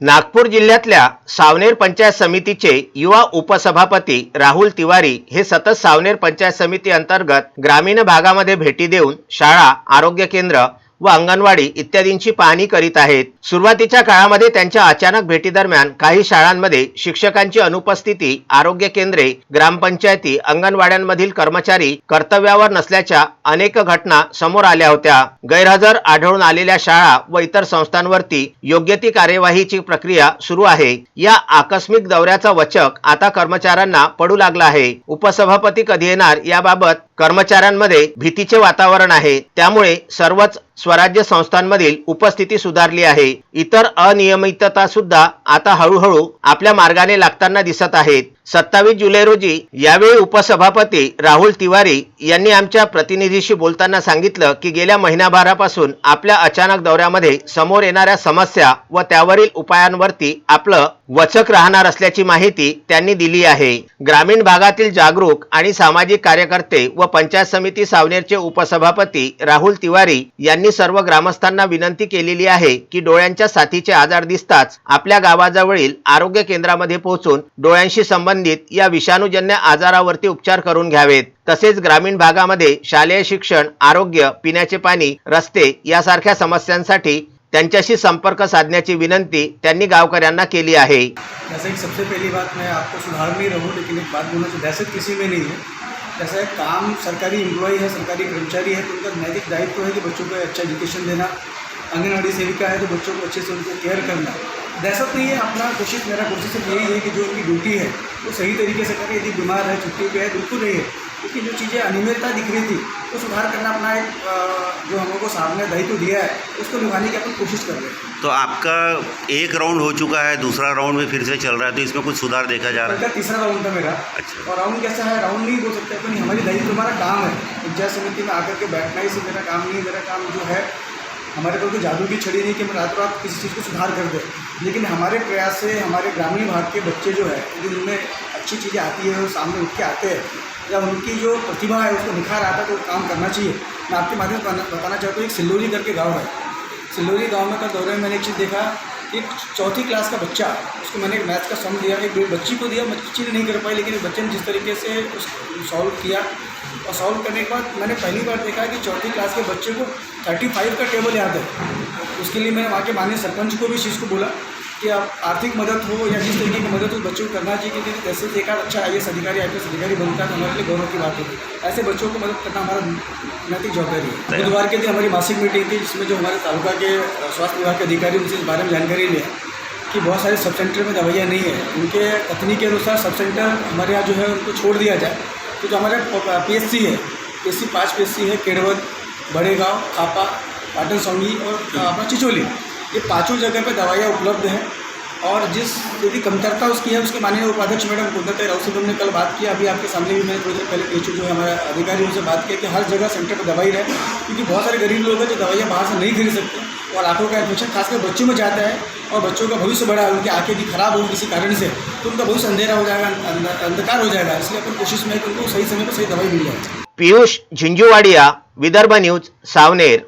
नागपूर जिल्ह्यातल्या सावनेर पंचायत समितीचे युवा उपसभापती राहुल तिवारी हे सतत सावनेर पंचायत समिती अंतर्गत ग्रामीण भागामध्ये भेटी देऊन शाळा आरोग्य केंद्र व अंगणवाडी इत्यादींची पाहणी करीत आहेत. सुरुवातीच्या काळामध्ये त्यांच्या अचानक भेटीदरम्यान काही शाळांमध्ये शिक्षकांची अनुपस्थिती आरोग्य केंद्रे ग्रामपंचायती अंगणवाड्यांमधील कर्मचारी कर्तव्यावर नसल्याच्या अनेक घटना समोर आल्या होत्या. गैरहजर आढळून आलेल्या शाळा व इतर संस्थांवरती योग्य ती कार्यवाहीची प्रक्रिया सुरू आहे. या आकस्मिक दौऱ्याचा वचक आता कर्मचाऱ्यांना पडू लागला आहे. उपसभापती कधी येणार याबाबत कर्मचाऱ्यांमध्ये भीतीचे वातावरण आहे. त्यामुळे सर्वच स्वराज्य संस्थांमधील उपस्थिती सुधारली आहे. इतर अनियमितता सुद्धा आता हळूहळू आपल्या मार्गाने लागताना दिसत आहेत. सत्तावीस जुलै रोजी यावेळी उपसभापती राहुल तिवारी यांनी आमच्या प्रतिनिधीशी बोलताना सांगितलं की गेल्या महिनाभरापासून आपल्या अचानक दौऱ्यामध्ये समोर येणाऱ्या समस्या व त्यावरील उपायांवरती आपलं वचक राहणार असल्याची माहिती त्यांनी दिली आहे. ग्रामीण भागातील जागरूक आणि सामाजिक कार्यकर्ते व पंचायत समिती सावनेरचे उपसभापती राहुल तिवारी यांनी सर्व ग्रामस्थांना विनंती केलेली आहे की डोळ्यांच्या साथीचे आजार दिसताच आपल्या गावाजवळील आरोग्य केंद्रामध्ये पोहोचून डोळ्यांशी संबंधित संबंधित या विषाणूजन्य आजारावरती उपचार करून घ्यावेत. तसेच ग्रामीण भागामध्ये शालेय शिक्षण आरोग्य पिण्याचे पाणी रस्ते यासारख्या समस्यांसाठी त्यांच्याशी संपर्क साधण्याची विनंती त्यांनी गावकऱ्यांना केली आहे. जैसे कि सबसे पहली बात मैं आपको सुधार में रहूँ लेकिन एक बात बोलना चाहिए दहशत किसी में नहीं है। जैसे काम सरकारी एम्प्लॉय है सरकारी कर्मचारी है तो उनका नैतिक दायित्व है कि बच्चों को अच्छा एजुकेशन देना आंगनबाड़ी सेविका है तो बच्चों को अच्छे से उनको केयर करना। दहशत नहीं है अपना कोशिश मेरा कोशिश सिर्फ़ यही है कि जो उनकी ड्यूटी है वो सही तरीके से करें यदि बीमार है छुट्टी पे है बिल्कुल नहीं है। क्योंकि जो चीज़ें अनियमितता दिख रही थी वो सुधार करना अपना एक जो हम लोग को सामने दायित्व दिया है उसको निभाने की अपन कोशिश कर रहे हैं। तो आपका एक राउंड हो चुका है दूसरा राउंड में फिर से चल रहा है तो इसमें कुछ सुधार देखा जा रहा है? तीसरा राउंड था मेरा। अच्छा। और राउंड कैसा है? राउंड नहीं बोल सकते अपन हमारी दायित्व हमारा काम है। पंचायत समिति में आकर के बैठना ही से मेरा काम नहीं है मेरा काम जो है हमारे पास कोई जादू की छड़ी नहीं कि हम रात रात किसी चीज़ को सुधार कर दें। लेकिन हमारे प्रयास से, हमारे ग्रामीण भाग के बच्चे जो है यदि उनमें अच्छी चीज़ें आती है और सामने उठ के आते हैं, या उनकी जो प्रतिभा है, उसको निखार आता है तो काम करना चाहिए। मैं आपके माध्यम से बताना- चाहता हूँ, एक सिल्लोरी करके गाँव है। सिल्लोरी गाँव में कल दौरे में मैंने एक चीज़ देखा एक चौथी क्लास का बच्चा, उसको मैंने एक मैथ्स का सम दिया, एक बच्ची को दिया, बच्ची ने नहीं कर पाई, लेकिन बच्चे ने जिस तरीके से उस सॉल्व किया और सॉल्व करने के बाद मैंने पहली बार देखा कि चौथी क्लास के बच्चे को थर्टी फाइव का टेबल याद है। उसके लिए मैंने वहाँ के माननीय सरपंच को भी चीज़ को बोला। कि आप आर्थिक मदद हो या जिस तरीके की मदद हो बच्चों को करना चाहिए क्योंकि जैसे एक आध अच्छा आईएस अधिकारी आई अधिकारी बनता है तो हमारे लिए गौरव की बात होगी ऐसे बच्चों को मदद करना हमारा नैतिक जवाबदारी है। बुधवार के दिन हमारी मासिक मीटिंग थी जिसमें जो हमारे तालुका के स्वास्थ्य विभाग के अधिकारी उनसे इस बारे में जानकारी लिया कि बहुत सारे सब सेंटर में दवाइयाँ नहीं है। उनके कथनी के अनुसार सब सेंटर हमारे यहाँ जो है उनको छोड़ दिया जाए। तो जो हमारे पी एस सी है पी एस सी पाँच पी एस सी है केड़वद बड़े गाँव खापा पाटन सौंगी और अपना चिचोली। ये पाँचों जगह पे दवाइयाँ उपलब्ध हैं और जिस यदि कमतरता उसकी है, उसके माननीय उपाध्यक्ष मैडम कुंदत राव से हमने कल बात की। अभी आपके सामने भी मैंने थोड़ी देर पहले टीचर जो है हमारे अधिकारी उनसे बात की कि हर जगह सेंटर पर दवाई रहे, क्योंकि बहुत सारे गरीब लोग हैं जो दवाइयाँ बाहर से नहीं खरीद सकते और आँखों का इन्फेक्शन खासकर बच्चों में जाता है और बच्चों का भविष्य बड़ा है, उनकी आँखें भी खराब होगी किसी कारण से तो उनका भविष्य अंधेरा हो जाएगा अंधकार हो जाएगा। इसलिए अपन कोशिश में उनको सही समय पर सही दवाई मिल जाए। पीयूष झिंजुवाडिया विदर्भ न्यूज़, सावनेर।